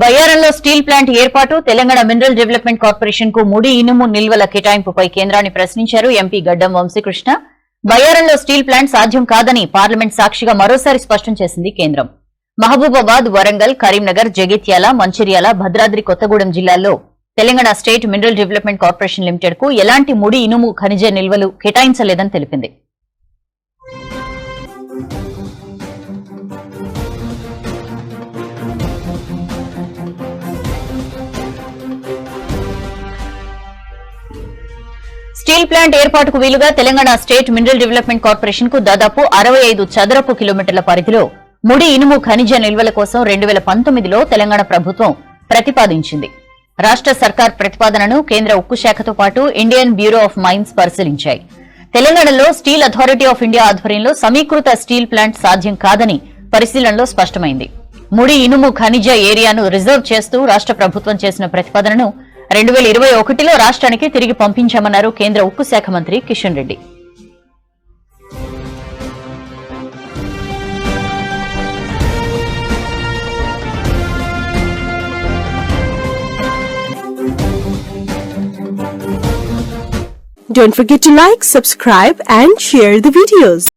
బయ్యారంలో steel plant ఏర్పాటు Telangana mineral development కార్పొరేషన్కు ముడి ఇనుము నిల్వల కేటాయింపుపై కేంద్రాన్ని ప్రశ్నించారు ఎంపీ గడ్డం వంశీకృష్ణ. బయ్యారంలో స్టీల్ ప్లాంట్ సాధ్యం కాదని పార్లమెంట్ సాక్షిగా మరోసారి స్పష్టం చేసింది కేంద్రం. మహబూబాబాద్ వరంగల్ కరీంనగర్ జగిత్యాల మంచిర్యాల భద్రాద్రి కొత్తగూడెం జిల్లాల్లో Telangana state mineral development corporation లిమిటెడ్కు ఎలాంటి ముడి ఇనుము ఖనిజ నిల్వలు కేటాయించలేదని తెలిపింది. స్టీల్ ప్లాంట్ ఏర్పాటుకు వీలుగా తెలంగాణ స్టేట్ మినరల్ డెవలప్మెంట్ కార్పొరేషన్కు దాదాపు అరవై ఐదు చదరపు కిలోమీటర్ల పరిధిలో ముడి ఇనుము ఖనిజ నిల్వల కోసం రెండు వేల పంతొమ్మిదిలో తెలంగాణ ప్రభుత్వం ప్రతిపాదించింది. రాష్ట సర్కార్ ప్రతిపాదనను కేంద్ర ఉక్కు శాఖతో పాటు ఇండియన్ బ్యూరో ఆఫ్ మైన్స్ పరిశీలించాయి. తెలంగాణలో స్టీల్ అథారిటీ ఆఫ్ ఇండియా ఆధ్వర్యంలో సమీకృత స్టీల్ ప్లాంట్ సాధ్యం కాదని పరిశీలనలో స్పష్టమైంది. ముడి ఇనుము ఖనిజ ఏరియాను రిజర్వ్ చేస్తూ రాష్ట ప్రభుత్వం చేసిన ప్రతిపాదనను రెండు వేల ఇరవై ఒకటిలో రాష్ట్రానికి తిరిగి పంపించామన్నారు కేంద్ర ఉక్కు శాఖ మంత్రి Kishan Reddy Don't forget to like, subscribe and share the videos.